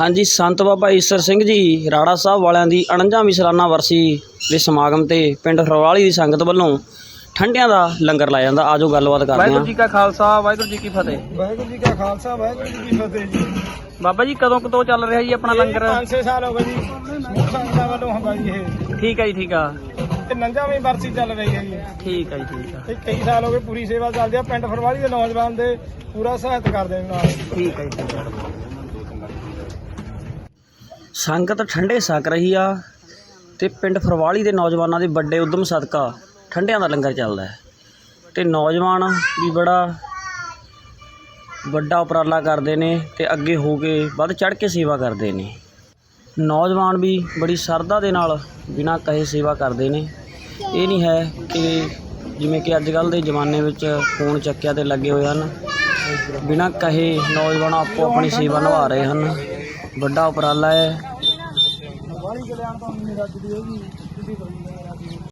ਹਾਂਜੀ ਸੰਤ ਬਾਬਾ ਈਸਰ ਸਿੰਘ ਜੀ ਰਾੜਾ ਸਾਹਿਬ ਵਾਲਿਆਂ ਦੀ 49ਵੀਂ ਸਾਲਾਨਾ ਵਰਸੀ ਦੇ ਸਮਾਗਮ ਤੇ ਪਿੰਡ ਫਰਵਾਲੀ ਦੀ ਸੰਗਤ ਵੱਲੋਂ ਠੰਡਿਆਂ ਦਾ ਲੰਗਰ ਲਾਇਆ ਜਾਂਦਾ। ਆਜੋ ਗੱਲਬਾਤ ਕਰਦੇ ਵਾਹਿਗੁਰੂ ਹਾਂ। ਜੀ ਕਾ ਖਾਲਸਾ ਵਾਹਿਗੁਰੂ ਜੀ ਕੀ ਫਤਿਹ। ਵਾਹਿਗੁਰੂ ਜੀ ਕਾ ਖਾਲਸਾ ਵਾਹਿਗੁਰੂ ਜੀ ਕੀ ਫਤਿਹ ਜੀ। ਬਾਬਾ ਜੀ ਕਦੋਂ ਕਦੋਂ ਚੱਲ ਰਿਹਾ ਜੀ ਆਪਣਾ ਲੰਗਰ? 5-6 ਸਾਲ ਹੋ ਗਏ ਜੀ। ਸੰਗਤਾਂ ਵੱਲੋਂ ਹੁੰਦਾ ਜੀ ਇਹ। ਠੀਕ ਹੈ ਜੀ ਠੀਕ ਆ। ਤੇ ਨੰਜਾਵੀਂ ਬਰਸੀ ਚੱਲ ਰਹੀ ਹੈ ਜੀ। ਠੀਕ ਹੈ ਜੀ ਠੀਕ ਆ। ਤੇ ਕਈ ਸਾਲ ਹੋ ਗਏ ਪੂਰੀ ਸੇਵਾ ਚੱਲਦੀ ਆ। ਪਿੰਡ ਫਰਵਾਲੀ ਦੇ ਨੌਜਵਾਨ ਦੇ ਪੂਰਾ ਸਹਾਇਤਾ ਕਰਦੇ ਨੇ ਨਾਲ। ਠੀਕ ਹੈ ਜੀ ਸੰਗਤ ਠੰਡੇ ਸਕ ਰਹੀ ਆ ਤੇ ਪਿੰਡ ਫਰਵਾਲੀ ਦੇ ਨੌਜਵਾਨਾਂ ਦੇ ਵੱਡੇ ਉਦਮ ਸਦਕਾ ਠੰਡਿਆਂ ਦਾ ਲੰਗਰ ਚੱਲਦਾ ਹੈ। ਤੇ ਨੌਜਵਾਨ ਵੀ ਬੜਾ ਵੱਡਾ ਉਪਰਾਲਾ ਕਰਦੇ ਨੇ ਤੇ ਅੱਗੇ ਹੋ ਕੇ ਵੱਧ ਚੜ ਕੇ ਸੇਵਾ ਕਰਦੇ ਨੇ। ਨੌਜਵਾਨ ਵੀ ਬੜੀ ਸਰਦਾ ਦੇ ਨਾਲ ਬਿਨਾਂ ਕਹੇ ਸੇਵਾ ਕਰਦੇ ਨੇ। ਇਹ ਨਹੀਂ ਹੈ ਕਿ ਜਿਵੇਂ ਕਿ ਅੱਜ ਕੱਲ੍ਹ ਦੇ ਜ਼ਮਾਨੇ ਵਿੱਚ ਫੋਨ ਚੱਕਿਆ ਤੇ ਲੱਗੇ ਹੋਏ ਹਨ। ਬਿਨਾਂ ਕਹੇ ਨੌਜਵਾਨ ਆਪੋ ਆਪਣੀ ਸੇਵਾ ਨਿਭਾ ਰਹੇ ਹਨ। ਵੱਡਾ ਉਪਰਾਲਾ ਹੈ।